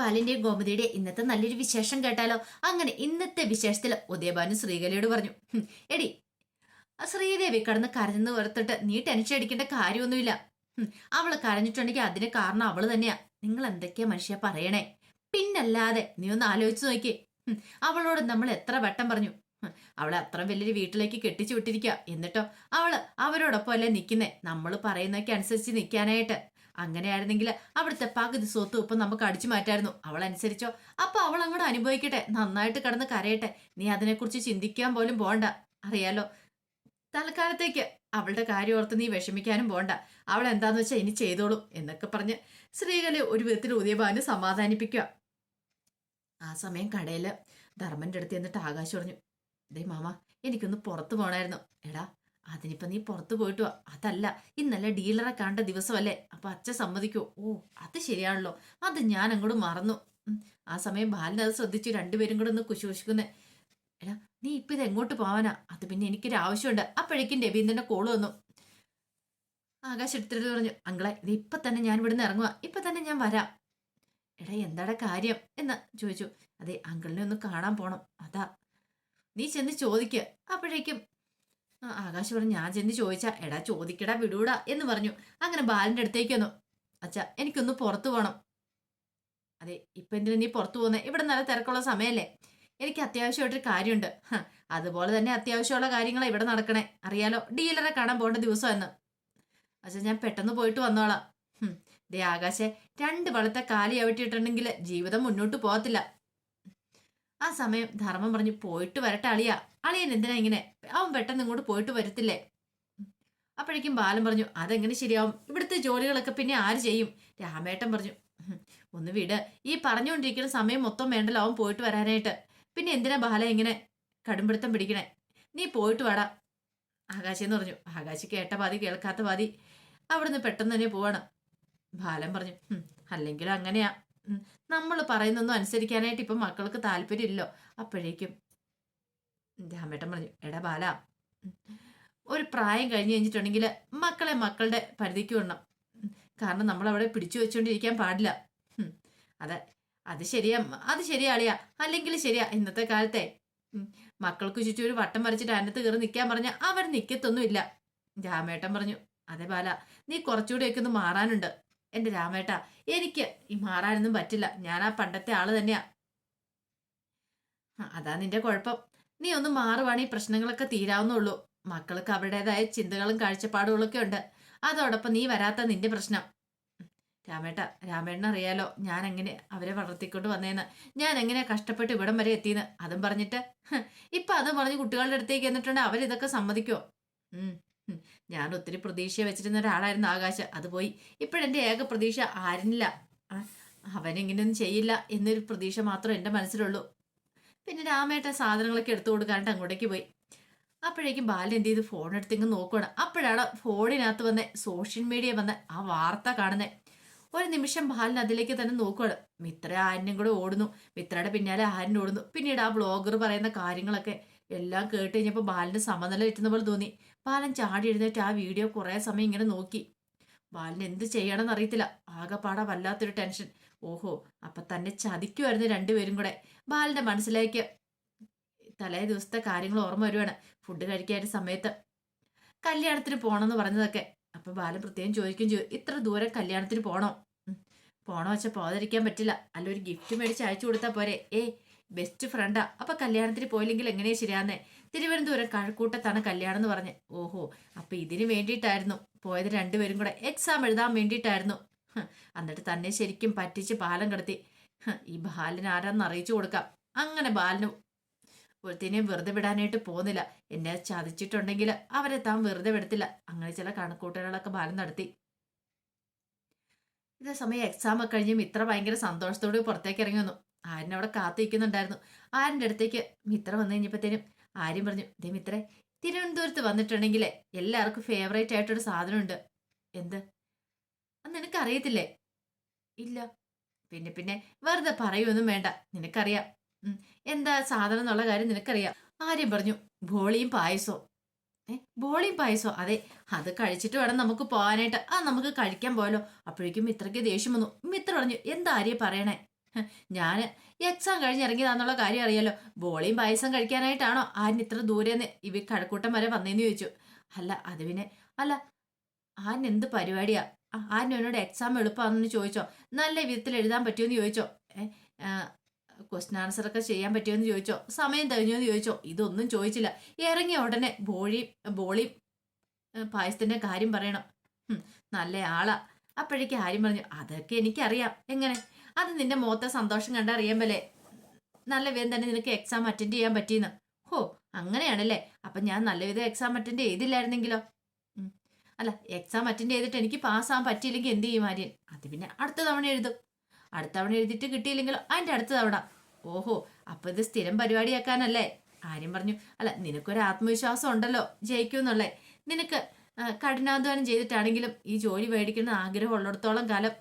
ബാലിന്റെയും ഗോമതിയുടെ ഇന്നത്തെ നല്ലൊരു വിശേഷം കേട്ടാലോ? അങ്ങനെ ഇന്നത്തെ വിശേഷത്തിൽ ഉദയഭാനു ശ്രീകലയോട് പറഞ്ഞു. എടി ശ്രീദേവി കടന്ന് കരഞ്ഞെന്ന് ഓർത്തിട്ട് നീ ടെൻഷൻ അടിക്കേണ്ട കാര്യമൊന്നുമില്ല. അവൾ കരഞ്ഞിട്ടുണ്ടെങ്കിൽ അതിന് കാരണം അവൾ തന്നെയാ. നിങ്ങൾ എന്തൊക്കെയാ മനുഷ്യ പറയണേ? പിന്നല്ലാതെ നീ ഒന്ന് ആലോചിച്ച് നോക്കി. അവളോട് നമ്മൾ എത്ര വട്ടം പറഞ്ഞു. അവളെ അത്ര വലിയൊരു വീട്ടിലേക്ക് കെട്ടിച്ചു വിട്ടിരിക്കുക എന്നിട്ടോ അവൾ അവരോടൊപ്പം അല്ലേ നിൽക്കുന്നേ നമ്മൾ പറയുന്നതൊക്കെ അനുസരിച്ച് നിൽക്കാനായിട്ട് അങ്ങനെയായിരുന്നെങ്കിൽ അവിടുത്തെ പകുതി സ്വത്തും ഇപ്പം നമുക്ക് അടിച്ചു മാറ്റായിരുന്നു. അവൾ അനുസരിച്ചോ അപ്പൊ അവൾ അങ്ങോട്ട് അനുഭവിക്കട്ടെ. നന്നായിട്ട് കടന്ന് കരയട്ടെ. നീ അതിനെക്കുറിച്ച് ചിന്തിക്കാൻ പോലും പോണ്ട. അറിയാലോ. തൽക്കാലത്തേക്ക് അവളുടെ കാര്യം ഓർത്ത് നീ വിഷമിക്കാനും പോണ്ട. അവൾ എന്താന്ന് വെച്ചാൽ ഇനി ചെയ്തോളും എന്നൊക്കെ പറഞ്ഞ് സ്ത്രീകളെ ഒരു വിധത്തിൽ ഉദയഭാനു സമാധാനിപ്പിക്കുക. ആ സമയം കടയിൽ ധർമ്മന്റെ അടുത്ത് എന്നിട്ട് ആകാശം പറഞ്ഞു ദേ മാമ എനിക്കൊന്ന് പുറത്തു പോണായിരുന്നു. എടാ അതിനിപ്പോ നീ പുറത്തു പോയിട്ട് വാ. അതല്ല ഇന്നലെ ഡീലറെ കണ്ട ദിവസമല്ലേ? അപ്പൊ അച്ഛൻ സമ്മതിക്കോ? ഓ അത് ശരിയാണല്ലോ. അത് ഞാൻ അങ്ങോട്ട് മറന്നു. ആ സമയം ബാലൻ അത് ശ്രദ്ധിച്ചു രണ്ടുപേരും കൂടെ ഒന്ന് കുശുകുശുക്കുന്നേ എടാ നീ ഇപ്പൊ ഇത് എങ്ങോട്ട് പോവാനാ? അത് പിന്നെ എനിക്കൊരു ആവശ്യമുണ്ട്. അപ്പോഴേക്കും രവീന്ദ്രന്റെ കോൾ വന്നു. ആകാശ് എടുത്തിട്ട് പറഞ്ഞു അങ്കളെ ഇത് ഇപ്പൊ തന്നെ ഞാൻ ഇവിടുന്ന് ഇറങ്ങുക ഇപ്പൊ തന്നെ ഞാൻ വരാം. എടാ എന്താടാ കാര്യം? എന്ന് ചോദിച്ചു. അതെ അങ്കിളിനെ ഒന്ന് കാണാൻ പോണം. അതാ. നീ ചെന്ന് ചോദിക്കുക അപ്പോഴേക്കും ആകാശ് പറഞ്ഞു ഞാൻ ചെന്ന് ചോദിച്ചാ എടാ ചോദിക്കടാ വിടൂടാ എന്ന് പറഞ്ഞു. അങ്ങനെ ബാലന്റെ അടുത്തേക്ക് വന്നു. അച്ഛ എനിക്കൊന്ന് പുറത്തു പോകണം അതെ ഇപ്പൊ എന്തിനാ നീ പുറത്തു പോകുന്നത് ഇവിടെ നല്ല തിരക്കുള്ള സമയമല്ലേ എനിക്ക് അത്യാവശ്യമായിട്ടൊരു കാര്യമുണ്ട്. അതുപോലെ തന്നെ അത്യാവശ്യമുള്ള കാര്യങ്ങളാണ് ഇവിടെ നടക്കണേ. അറിയാലോ ഡീലറെ കാണാൻ പോകേണ്ട ദിവസം എന്ന് അച്ഛാ ഞാൻ പെട്ടെന്ന് പോയിട്ട് വന്നോളാം. ദേ ആകാശെ രണ്ട് വളത്തെ കാലി അവിട്ടിട്ടുണ്ടെങ്കിൽ ജീവിതം മുന്നോട്ട് പോകത്തില്ല. ആ സമയം ധർമ്മം പറഞ്ഞ് പോയിട്ട് വരട്ടെ അളിയ. അളിയൻ എന്തിനാ ഇങ്ങനെ? അവൻ പെട്ടെന്ന് ഇങ്ങോട്ട് പോയിട്ട് വരത്തില്ലേ? അപ്പോഴേക്കും ബാലൻ പറഞ്ഞു അതെങ്ങനെ ശരിയാവും? ഇവിടുത്തെ ജോലികളൊക്കെ പിന്നെ ആര് ചെയ്യും? രാമേട്ടൻ പറഞ്ഞു ഒന്ന് വിട്. ഈ പറഞ്ഞുകൊണ്ടിരിക്കുന്ന സമയം മൊത്തം വേണ്ടല്ലോ അവൻ പോയിട്ട് വരാനായിട്ട്. പിന്നെ എന്തിനാ ബാല ഇങ്ങനെ കടുംപിടുത്തം പിടിക്കണേ? നീ പോയിട്ട് വാടാ. ആകാശി എന്ന് പറഞ്ഞു ആകാശി കേട്ട പാതി കേൾക്കാത്ത പാതി. അവിടുന്ന് പെട്ടെന്ന് തന്നെ പോവാണ്. ബാലൻ പറഞ്ഞു അല്ലെങ്കിലും അങ്ങനെയാ. നമ്മൾ പറയുന്നൊന്നും അനുസരിക്കാനായിട്ട് ഇപ്പം മക്കൾക്ക് താല്പര്യമില്ലല്ലോ അപ്പോഴേക്കും രാമേട്ടൻ പറഞ്ഞു എടാ ബാല ഒരു പ്രായം കഴിഞ്ഞ് കഴിഞ്ഞിട്ടുണ്ടെങ്കിൽ മക്കളെ മക്കളുടെ പരിധിക്ക് വിടണം. കാരണം നമ്മൾ അവിടെ പിടിച്ചു വെച്ചുകൊണ്ടിരിക്കാൻ പാടില്ല. അത് അതെ ശരിയാ അത് ശരിയാളിയാ. അല്ലെങ്കിൽ ശരിയാ ഇന്നത്തെ കാലത്തെ മക്കൾക്ക് ചുറ്റും ഒരു വട്ടം വരച്ചിട്ട് അതിനകത്ത് കയറി നിൽക്കാൻ പറഞ്ഞ അവർ നിൽക്കത്തൊന്നുമില്ല രാമേട്ടൻ പറഞ്ഞു അതേ ബാല നീ കുറച്ചുകൂടെയൊക്കെ ഒന്ന് മാറാനുണ്ട്. എന്റെ രാമേട്ട എനിക്ക് ഈ മാറാനൊന്നും പറ്റില്ല. ഞാൻ ആ പണ്ടത്തെ ആൾ തന്നെയാ. അതാ നിന്റെ കുഴപ്പം. നീ ഒന്ന് മാറുവാണെങ്കിൽ പ്രശ്നങ്ങളൊക്കെ തീരാവുന്നുള്ളൂ. മക്കൾക്ക് അവരുടേതായ ചിന്തകളും കാഴ്ചപ്പാടുകളൊക്കെ ഉണ്ട്. അതോടൊപ്പം നീ വരാത്ത നിന്റെ പ്രശ്നം. രാമേട്ട രാമേട്ടൻ അറിയാലോ ഞാൻ എങ്ങനെ അവരെ വളർത്തിക്കൊണ്ട് വന്നേന്ന്. ഞാൻ എങ്ങനെ കഷ്ടപ്പെട്ട് ഇവിടം വരെ എത്തിയെന്ന് അതും പറഞ്ഞിട്ട് ഇപ്പൊ അതും പറഞ്ഞ് കുട്ടികളുടെ അടുത്തേക്ക് എന്നിട്ടുണ്ട്. അവരിതൊക്കെ സമ്മതിക്കോ. ഞാൻ ഒത്തിരി പ്രതീക്ഷ വെച്ചിരുന്ന ഒരാളായിരുന്നു ആകാശ്. അത് പോയി. ഇപ്പോഴെന്റെ ഏക പ്രതീക്ഷ ആരില്ല അവനിങ്ങനെയൊന്നും ചെയ്യില്ല എന്നൊരു പ്രതീക്ഷ മാത്രമേ എന്റെ മനസ്സിലുള്ളൂ. പിന്നെ രാമേട്ട സാധനങ്ങളൊക്കെ എടുത്തു കൊടുക്കാനായിട്ട് അങ്ങോട്ടേക്ക് പോയി. അപ്പോഴേക്കും ബാലൻ എന്ത് ചെയ്ത്? ഫോൺ എടുത്തിങ്ങ് നോക്കുകയാണ് അപ്പോഴാണ് ഫോണിനകത്ത് വന്ന സോഷ്യൽ മീഡിയ വന്ന ആ വാർത്ത കാണുന്നത് ഒരു നിമിഷം ബാലൻ അതിലേക്ക് തന്നെ നോക്കുകയാണ് മിത്ര ആരിനും കൂടെ ഓടുന്നു. മിത്രയുടെ പിന്നാലെ ആരിനും ഓടുന്നു. പിന്നീട് ആ ബ്ലോഗർ പറയുന്ന കാര്യങ്ങളൊക്കെ എല്ലാം കേട്ട് കഴിഞ്ഞപ്പോൾ ബാലിന് സമനില കിട്ടുന്ന പോലെ തോന്നി. ബാലൻ ചാടി എഴുന്നേറ്റ് ആ വീഡിയോ കുറേ സമയം ഇങ്ങനെ നോക്കി. ബാലൻ എന്ത് ചെയ്യണമെന്ന് അറിയത്തില്ല. ആകെപ്പാടെ വല്ലാത്തൊരു ടെൻഷൻ. ഓഹോ അപ്പൊ തന്നെ ചതിക്കുമായിരുന്നു രണ്ടുപേരും കൂടെ. ബാലന്റെ മനസ്സിലേക്ക് തലേ ദിവസത്തെ കാര്യങ്ങൾ ഓർമ്മ വരുവാണ്. ഫുഡ് കഴിക്കാത്ത സമയത്ത്. കല്യാണത്തിന് പോണമെന്ന് പറഞ്ഞതൊക്കെ. അപ്പൊ ബാലൻ പ്രത്യേകം ചോദിക്കും ചെയ്യും ഇത്ര ദൂരം കല്യാണത്തിന് പോണോ? പോണോ വെച്ചാൽ പോകാതിരിക്കാൻ പറ്റില്ല. അല്ല ഒരു ഗിഫ്റ്റ് മേടിച്ച് അയച്ചു കൊടുത്താൽ പോരെ. ഏ ബെസ്റ്റ് ഫ്രണ്ടാ അപ്പൊ കല്യാണത്തിന് പോയില്ലെങ്കിൽ എങ്ങനെയാ ശരിയാന്നേ തിരുവനന്തപുരം കഴക്കൂട്ടത്താണ് കല്യാണം എന്ന് പറഞ്ഞ്. ഓഹോ അപ്പൊ ഇതിന് വേണ്ടിയിട്ടായിരുന്നു. പോയത് രണ്ടുപേരും കൂടെ എക്സാം എഴുതാൻ വേണ്ടിയിട്ടായിരുന്നു. എന്നിട്ട് തന്നെ ശരിക്കും പറ്റിച്ച് പാലം കിടത്തി. ഈ ബാലന് ആരാന്ന് അറിയിച്ചു കൊടുക്കാം. അങ്ങനെ ബാലന് ഒരുത്തിനെയും വെറുതെ വിടാനായിട്ട് പോകുന്നില്ല. എന്നെ ചതിച്ചിട്ടുണ്ടെങ്കിൽ അവരെ താൻ വെറുതെ വിടത്തില്ല. അങ്ങനെ ചില കണക്കൂട്ടലുകളൊക്കെ ബാലൻ നടത്തി. ഇതേ സമയം എക്സാം ഒക്കെ കഴിഞ്ഞ് മിത്ര ഭയങ്കര സന്തോഷത്തോടെ പുറത്തേക്ക് ഇറങ്ങി വന്നു. ആരനവിടെ അവിടെ ആരന്റെ അടുത്തേക്ക് മിത്ര വന്നു കഴിഞ്ഞപ്പോഴത്തേനും ആര്യം പറഞ്ഞു ദേമിത്രേ തിരുവനന്തപുരത്ത് വന്നിട്ടുണ്ടെങ്കിൽ എല്ലാവർക്കും ഫേവറേറ്റ് ആയിട്ടൊരു സാധനമുണ്ട്. എന്ത്? അത് നിനക്കറിയത്തില്ലേ? ഇല്ല. പിന്നെ പിന്നെ വെറുതെ പറയുമൊന്നും വേണ്ട നിനക്കറിയാം. എന്താ സാധനം എന്നുള്ള കാര്യം നിനക്കറിയാം. ആര്യം പറഞ്ഞു ബോളിയും പായസോ ഏ ബോളിയും പായസോ അതെ അത് കഴിച്ചിട്ട് വേണം നമുക്ക് പോകാനായിട്ട്. ആ നമുക്ക് കഴിക്കാൻ പോയാലോ അപ്പോഴേക്കും മിത്രയ്ക്ക് ദേഷ്യം വന്നു. മിത്ര പറഞ്ഞു എന്താ ആര്യ പറയണേ? ഞാൻ എക്സാം കഴിഞ്ഞിറങ്ങിയതാന്നുള്ള കാര്യം അറിയാലോ. ബോളിയും പായസം കഴിക്കാനായിട്ടാണോ ആരിന് ഇത്ര ദൂരെന്ന് ഇവ കഴക്കൂട്ടം വരെ വന്നേന്ന് ചോദിച്ചു. അല്ല അത് പിന്നെ അല്ല ആരിന് എന്ത് പരിപാടിയാ? ആരിന് എന്നോട് എക്സാം എളുപ്പമാണെന്ന് ചോദിച്ചോ? നല്ല വിധത്തിൽ എഴുതാൻ പറ്റുമെന്ന് ചോദിച്ചോ? ക്വസ്റ്റൻ ആൻസർ ഒക്കെ ചെയ്യാൻ പറ്റുമെന്ന് ചോദിച്ചോ? സമയം കഴിഞ്ഞോ എന്ന് ചോദിച്ചോ? ഇതൊന്നും ചോദിച്ചില്ല. ഇറങ്ങിയ ഉടനെ ബോളി ബോളി പായസത്തിന്റെ കാര്യം പറയണം. നല്ല ആളാ അപ്പോഴേക്ക് ആര്യം പറഞ്ഞു അതൊക്കെ എനിക്കറിയാം. എങ്ങനെ? അത് നിന്റെ മുഖത്തെ സന്തോഷം പോലെ നല്ല വിധം തന്നെ നിനക്ക് എക്സാം അറ്റൻഡ് ചെയ്യാൻ പറ്റിയെന്ന്. ഹോ അങ്ങനെയാണല്ലേ? അപ്പൊ ഞാൻ നല്ല വിധം എക്സാം അറ്റൻഡ് ചെയ്തില്ലായിരുന്നെങ്കിലോ. അല്ല എക്സാം അറ്റൻഡ് ചെയ്തിട്ട് എനിക്ക് പാസ്സാകാൻ പറ്റിയില്ലെങ്കിൽ എന്ത് ചെയ്യും ആര്യൻ? അത് പിന്നെ അടുത്ത തവണ എഴുതും. അടുത്ത തവണ എഴുതിയിട്ട് കിട്ടിയില്ലെങ്കിലോ? അതിന്റെ അടുത്ത തവണ. ഓഹോ അപ്പൊ ഇത് സ്ഥിരം പരിപാടിയാക്കാനല്ലേ? ആര്യം പറഞ്ഞു അല്ല നിനക്കൊരു ആത്മവിശ്വാസം ഉണ്ടല്ലോ ജയിക്കുമെന്നുള്ളേ നിനക്ക് കഠിനാധ്വാനം ചെയ്തിട്ടാണെങ്കിലും ഈ ജോലി മേടിക്കുന്ന ആഗ്രഹം ഉള്ളിടത്തോളം കാലം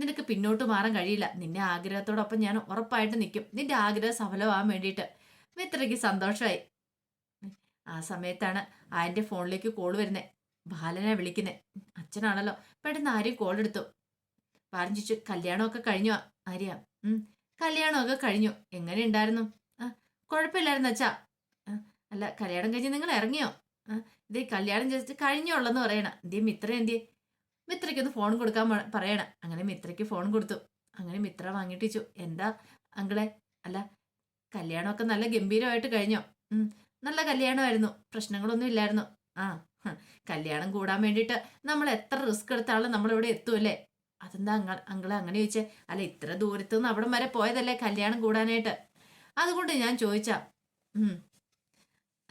നിനക്ക് പിന്നോട്ട് മാറാൻ കഴിയില്ല. നിന്റെ ആഗ്രഹത്തോടൊപ്പം ഞാൻ ഉറപ്പായിട്ട് നിൽക്കും. നിന്റെ ആഗ്രഹം സഫലമാകാൻ വേണ്ടിയിട്ട്. മിത്രയ്ക്ക് സന്തോഷമായി ആ സമയത്താണ് ആന്റെ ഫോണിലേക്ക് കോൾ വരുന്നത് ബാലനെ വിളിക്കുന്നത് അച്ഛനാണല്ലോ. പെട്ടെന്ന് ആര്യം കോൾ എടുത്തു. ബാലൻ ചോദിച്ചു കല്യാണമൊക്കെ കഴിഞ്ഞു? ആര്യ കല്യാണമൊക്കെ കഴിഞ്ഞു. എങ്ങനെ ഉണ്ടായിരുന്നു? ആ കുഴപ്പമില്ലായിരുന്നു അച്ഛാ. അല്ല കല്യാണം കഴിഞ്ഞ് നിങ്ങൾ ഇറങ്ങിയോ? ഇതേ കല്യാണം ചെയ്തിട്ട് കഴിഞ്ഞോളെന്ന് പറയണം. എന്തേ മിത്രം എന്തേ മിത്രയ്ക്കൊന്ന് ഫോൺ കൊടുക്കാൻ പറയണം. അങ്ങനെ മിത്രയ്ക്ക് ഫോൺ കൊടുത്തു. അങ്ങനെ മിത്ര വാങ്ങിട്ടിച്ചു. എന്താ അങ്കിളെ? അല്ല കല്യാണമൊക്കെ നല്ല ഗംഭീരമായിട്ട് കഴിഞ്ഞോ? നല്ല കല്യാണമായിരുന്നു. പ്രശ്നങ്ങളൊന്നും ഇല്ലായിരുന്നു. ആ കല്യാണം കൂടാൻ വേണ്ടിയിട്ട് നമ്മൾ എത്ര റിസ്ക് എടുത്താലും നമ്മളിവിടെ എത്തുമല്ലേ അതെന്താ അങ്ക അങ്കിളെ അങ്ങനെ ചോദിച്ചേ. അല്ല ഇത്ര ദൂരത്തു നിന്ന് അവിടം വരെ പോയതല്ലേ കല്യാണം കൂടാനായിട്ട്? അതുകൊണ്ട് ഞാൻ ചോദിച്ചാ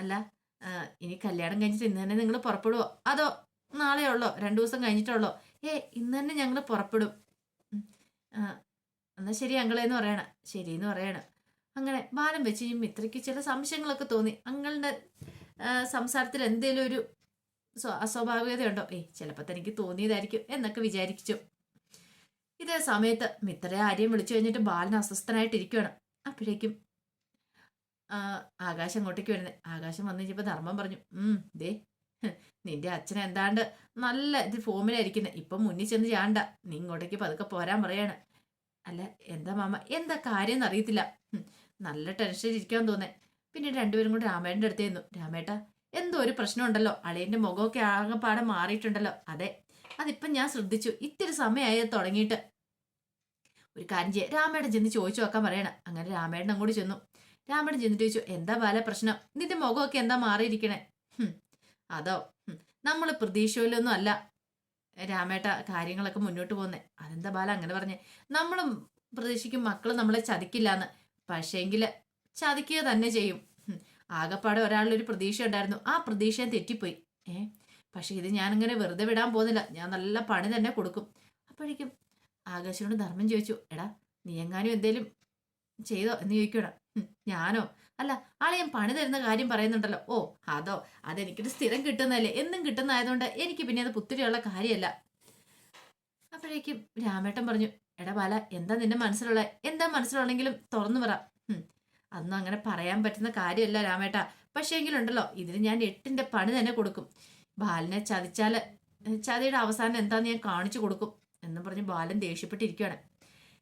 അല്ല ഇനി കല്യാണം കഴിഞ്ഞിട്ട് ഇന്ന് തന്നെ നിങ്ങൾ പുറപ്പെടുവോ? അതോ നാളെ ഉള്ളോ? രണ്ടു ദിവസം കഴിഞ്ഞിട്ടുള്ളോ ഏ ഇന്ന് തന്നെ ഞങ്ങൾ പുറപ്പെടും. എന്നാൽ ശരി അങ്കളെന്ന് പറയണ. എന്ന് പറയണ. അങ്ങനെ ബാലം വെച്ച് കഴിയുമ്പോൾ മിത്രയ്ക്ക് ചില സംശയങ്ങളൊക്കെ തോന്നി. അങ്ങളുടെ സംസാരത്തിൽ എന്തേലും ഒരു സ്വ- അസ്വാഭാവികതയുണ്ടോ? ഏയ് ചിലപ്പോൾ തനിക്ക് തോന്നിയതായിരിക്കും എന്നൊക്കെ വിചാരിച്ചു. ഇതേ സമയത്ത് മിത്രയെ ആരെയും വിളിച്ചു കഴിഞ്ഞിട്ട് ബാലൻ അസ്വസ്ഥനായിട്ടിരിക്കുകയാണ് അപ്പോഴേക്കും ആകാശം അങ്ങോട്ടേക്ക് വരുന്നത്. ആകാശം വന്നു കഴിഞ്ഞപ്പോൾ ധർമ്മം പറഞ്ഞു. ഉം ദേ നിന്റെ അച്ഛൻ എന്താണ്ട് നല്ല ഇത് ഫോമിലായിരിക്കുന്നത് ഇപ്പം മുന്നിൽ ചെന്ന് ചാണ്ട. നീ ഇങ്ങോട്ടേക്ക് പതുക്കെ പോരാൻ പറയാണ്. അല്ല എന്താ മാമ? എന്താ കാര്യം എന്നറിയത്തില്ല നല്ല ടെൻഷൻ ഇരിക്കാൻ തോന്നേ. പിന്നെ രണ്ടുപേരും കൂടി രാമേട്ടന്റെ അടുത്ത് ചെന്നു. രാമേട്ട എന്തോ ഒരു പ്രശ്നം ഉണ്ടല്ലോ അളിയന്റെ മുഖമൊക്കെ ആകെപ്പാടെ മാറിയിട്ടുണ്ടല്ലോ. അതെ അതിപ്പം ഞാൻ ശ്രദ്ധിച്ചു. ഇത്തിരി സമയമായി തുടങ്ങിയിട്ട്. ഒരു കാര്യം ചെയ്യാം. രാമേട്ടൻ ചെന്ന് ചോദിച്ചു നോക്കാൻ പറയണം. അങ്ങനെ രാമേട്ടൻ അങ്ങോട്ട് ചെന്നു. രാമേട്ടൻ ചെന്നിട്ട് ചോദിച്ചു എന്താ ബാല പ്രശ്നം? നിന്റെ മുഖമൊക്കെ എന്താ മാറിയിരിക്കണേ? അതോ നമ്മൾ പ്രതീക്ഷയിലൊന്നും അല്ല രാമേട്ട കാര്യങ്ങളൊക്കെ മുന്നോട്ട് പോകുന്നേ. അതെന്താ ബാല അങ്ങനെ പറഞ്ഞേ? നമ്മളും പ്രതീക്ഷിക്കും മക്കൾ നമ്മളെ ചതിക്കില്ല എന്ന് പക്ഷേങ്കിൽ ചതിക്കുക തന്നെ ചെയ്യും. ആകെപ്പാടെ ഒരാളിലൊരു പ്രതീക്ഷ ഉണ്ടായിരുന്നു ആ പ്രതീക്ഷ തെറ്റിപ്പോയി. ഏ പക്ഷെ ഇത് ഞാനിങ്ങനെ വെറുതെ വിടാൻ പോകുന്നില്ല. ഞാൻ നല്ല പണി തന്നെ കൊടുക്കും. അപ്പോഴേക്കും ആകാശിനോട് ധർമ്മം ചോദിച്ചു എടാ നീ എങ്ങാനും എന്തേലും ചെയ്തോ? എന്ന് ചോദിക്കണം ഞാനോ? അല്ല ആളെ ഞാൻ പണി തരുന്ന കാര്യം പറയുന്നുണ്ടല്ലോ. ഓ അതോ അതെനിക്കൊരു സ്ഥിരം കിട്ടുന്നതല്ലേ? എന്നും കിട്ടുന്നതായതുകൊണ്ട് എനിക്ക് പിന്നെ അത് പുത്തിരിയുള്ള കാര്യമല്ല. അപ്പോഴേക്കും രാമേട്ടൻ പറഞ്ഞു എടാ ബാല എന്താ നിന്റെ മനസ്സിലുള്ള എന്താ മനസ്സിലുള്ളെങ്കിലും തുറന്നു പറ. അന്നും അങ്ങനെ പറയാൻ പറ്റുന്ന കാര്യമല്ല രാമേട്ട. പക്ഷേ എങ്കിലുണ്ടല്ലോ ഇതിന് ഞാൻ എട്ടിന്റെ പണി തന്നെ കൊടുക്കും. ബാലിനെ ചതിച്ചാൽ ഏ, ചതിയുടെ അവസാനം എന്താന്ന് ഞാൻ കാണിച്ചു കൊടുക്കും എന്ന് പറഞ്ഞ് ബാലൻ ദേഷ്യപ്പെട്ടിരിക്കുകയാണ്.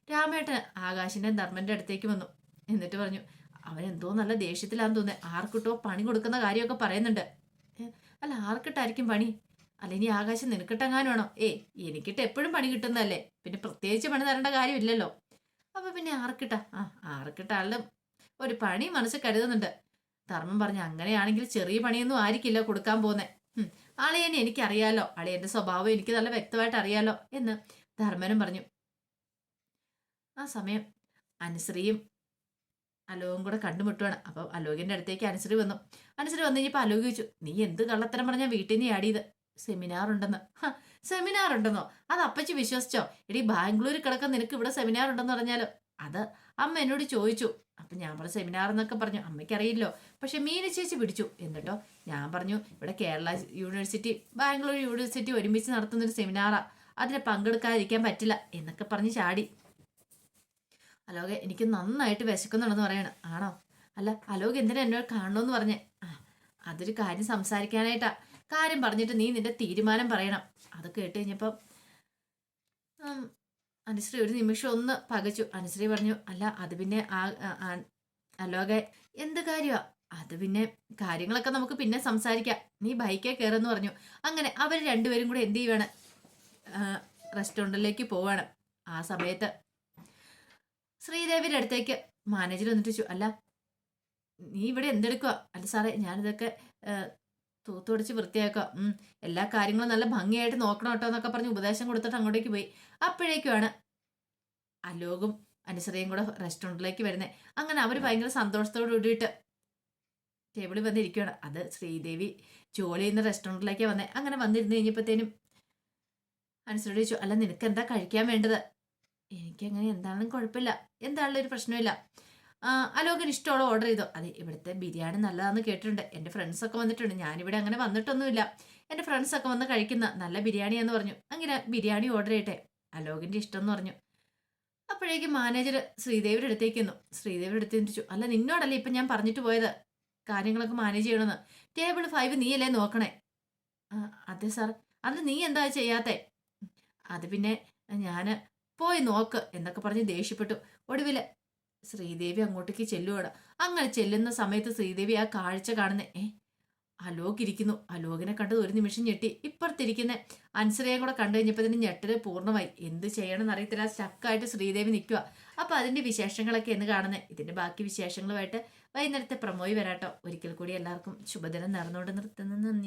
രാമേട്ടൻ ആകാശിന്റെ ധർമ്മന്റെ അടുത്തേക്ക് വന്നു. എന്നിട്ട് പറഞ്ഞു അവൻ എന്തോ നല്ല ദേഷ്യത്തിലാന്ന് തോന്നുന്നത് ആർക്കിട്ടോ പണി കൊടുക്കുന്ന കാര്യമൊക്കെ പറയുന്നുണ്ട്. അല്ല ആർക്കിട്ടായിരിക്കും പണി? അല്ല ഇനി ആകാശം നിനക്കിട്ടെങ്ങാനുമാണോ? ഏ എനിക്കിട്ട് എപ്പോഴും പണി കിട്ടുന്നതല്ലേ? പിന്നെ പ്രത്യേകിച്ച് പണി തരേണ്ട കാര്യമില്ലല്ലോ. അപ്പൊ പിന്നെ ആർക്കിട്ട? ആ ആർക്കിട്ടാളും ഒരു പണി മനസ്സിൽ കരുതുന്നുണ്ട്. ധർമ്മം പറഞ്ഞു അങ്ങനെയാണെങ്കിൽ ചെറിയ പണിയൊന്നും ആയിരിക്കില്ല കൊടുക്കാൻ പോകുന്നത് ആളിയനെ എനിക്കറിയാലോ. അളിയന്റെ സ്വഭാവം എനിക്ക് നല്ല വ്യക്തമായിട്ട് അറിയാലോ എന്ന് ധർമ്മനും പറഞ്ഞു. ആ സമയം അനുശ്രീയും അലോകും കൂടെ കണ്ടുമുട്ടുവാണ്. അപ്പൊ അലോകിന്റെ അടുത്തേക്ക് അനുസരി വന്നു. അനുസരി വന്നു കഴിഞ്ഞപ്പോ അലോക് ചോദിച്ചു നീ എന്ത് കള്ളത്തരം പറഞ്ഞ വീട്ടിൽ നിന്ന് ആടിയത് സെമിനാർ ഉണ്ടെന്ന്. സെമിനാർ ഉണ്ടെന്നോ? അത് അപ്പച്ചി വിശ്വസിച്ചോ? എടി ബാംഗ്ലൂരിൽ കിടക്കാൻ നിനക്ക് ഇവിടെ സെമിനാർ ഉണ്ടെന്ന് പറഞ്ഞാലോ? അത് അമ്മ എന്നോട് ചോദിച്ചു. അപ്പൊ ഞാൻ പറഞ്ഞു സെമിനാർ എന്നൊക്കെ പറഞ്ഞു. അമ്മയ്ക്കറിയില്ലോ. പക്ഷെ മീന ചേച്ചി പിടിച്ചു. എന്നിട്ടോ ഞാൻ പറഞ്ഞു ഇവിടെ കേരള യൂണിവേഴ്സിറ്റി ബാംഗ്ലൂർ യൂണിവേഴ്സിറ്റി ഒരുമിച്ച് നടത്തുന്നൊരു സെമിനാറാ. അതിന് പങ്കെടുക്കാതിരിക്കാൻ പറ്റില്ല. എന്നൊക്കെ പറഞ്ഞ് ചാടി. അലോകെ എനിക്ക് നന്നായിട്ട് വിശക്കുന്നുണ്ടെന്ന് പറയണം. ആണോ? അല്ല അലോക് എന്തിനാ എന്നോട് കാണണമെന്ന് പറഞ്ഞേ? ആ അതൊരു കാര്യം സംസാരിക്കാനായിട്ടാ. കാര്യം പറഞ്ഞിട്ട് നീ നിന്റെ തീരുമാനം പറയണം. അത് കേട്ട് കഴിഞ്ഞപ്പം അനുശ്രീ ഒരു നിമിഷം ഒന്ന് പകച്ചു. അനുശ്രീ പറഞ്ഞു അല്ല അത് പിന്നെ ആ- അലോകെ എന്ത് കാര്യമാ അത് പിന്നെ കാര്യങ്ങളൊക്കെ നമുക്ക് പിന്നെ സംസാരിക്കാം. നീ ബൈക്കേ കയറെന്ന് പറഞ്ഞു. അങ്ങനെ അവർ രണ്ടുപേരും കൂടെ എന്ത് ചെയ്യുവാണ്? റെസ്റ്റോറന്റിലേക്ക് പോവാണ്. ആ സമയത്ത് ശ്രീദേവിയുടെ അടുത്തേക്ക് മാനേജർ വന്നിട്ട് അല്ല നീ ഇവിടെ എന്തെടുക്കുക അല്ല സാറേ ഞാനിതൊക്കെ തൂത്തുടച്ച് വൃത്തിയാക്കുക എല്ലാ കാര്യങ്ങളും നല്ല ഭംഗിയായിട്ട് നോക്കണം കേട്ടോ എന്നൊക്കെ പറഞ്ഞ് ഉപദേശം കൊടുത്തിട്ട് അങ്ങോട്ടേക്ക് പോയി. അപ്പോഴേക്കുമാണ് അലോകും അനുസരയും കൂടെ റെസ്റ്റോറന്റിലേക്ക് വരുന്നത് അങ്ങനെ അവർ ഭയങ്കര സന്തോഷത്തോട് കൂടിയിട്ട് ടേബിളിൽ വന്നിരിക്കുകയാണ് അത് ശ്രീദേവി ജോലി ചെയ്യുന്ന റെസ്റ്റോറന്റിലേക്കാണ് വന്നത് അങ്ങനെ വന്നിരുന്ന് കഴിഞ്ഞപ്പോഴത്തേനും അനുസരിച്ച് അല്ല നിനക്ക് എന്താ കഴിക്കാൻ വേണ്ടത്? എനിക്കങ്ങനെ എന്താണെങ്കിലും കുഴപ്പമില്ല. എന്താണെങ്കിലും ഒരു പ്രശ്നമില്ല അലോകന് ഇഷ്ടമുള്ള ഓർഡർ ചെയ്തോ. അതെ ഇവിടുത്തെ ബിരിയാണി നല്ലതാണെന്ന് കേട്ടിട്ടുണ്ട്. എന്റെ ഫ്രണ്ട്സൊക്കെ വന്നിട്ടുണ്ട്. ഞാനിവിടെ അങ്ങനെ വന്നിട്ടൊന്നുമില്ല. എന്റെ ഫ്രണ്ട്സൊക്കെ വന്ന് കഴിക്കുന്ന നല്ല ബിരിയാണിയാന്ന് പറഞ്ഞു. അങ്ങനെ ബിരിയാണി ഓർഡർ ചെയ്യട്ടെ അലോകിന്റെ ഇഷ്ടം എന്ന് പറഞ്ഞു. അപ്പോഴേക്കും മാനേജർ ശ്രീദേവിയുടെ അടുത്തേക്ക് എന്നു ശ്രീദേവിയുടെ അടുത്ത് ചിന്തിച്ചു അല്ല നിന്നോടല്ലേ ഇപ്പം ഞാൻ പറഞ്ഞിട്ട് പോയത്? കാര്യങ്ങളൊക്കെ മാനേജ് ചെയ്യണമെന്ന്. ടേബിൾ ഫൈവ് നീയല്ലേ നോക്കണേ? അതെ സാർ അത് നീ എന്താ ചെയ്യാത്തെ? അത് പിന്നെ ഞാൻ പോയി നോക്ക് എന്നൊക്കെ പറഞ്ഞ് ദേഷ്യപ്പെട്ടു. ഒടുവിൽ ശ്രീദേവി അങ്ങോട്ടേക്ക് ചെല്ലുവാണ്. അങ്ങനെ ചെല്ലുന്ന സമയത്ത് ശ്രീദേവി ആ കാഴ്ച കാണുന്ന ഏ അലോക് ഇരിക്കുന്നു. അലോകിനെ കണ്ടത് ഒരു നിമിഷം ഞെട്ടി. ഇപ്പുറത്തിരിക്കുന്ന അൻസറയെ കൂടെ കണ്ടു കഴിഞ്ഞപ്പോൾ ഇതിന് ഞെട്ടൽ പൂർണമായി. എന്ത് ചെയ്യണമെന്ന് അറിയത്തില്ല. സ്റ്റക്കായിട്ട് ശ്രീദേവി നിൽക്കുക അപ്പൊ അതിന്റെ വിശേഷങ്ങളൊക്കെ എന്ന് കാണുന്നത് ഇതിന്റെ ബാക്കി വിശേഷങ്ങളുമായിട്ട് വൈകുന്നേരത്തെ പ്രമോയി വരാട്ടോ. ഒരിക്കൽ കൂടി എല്ലാവർക്കും ശുഭദിനം നേർന്നുകൊണ്ട് നിർത്തുന്ന. നന്ദി.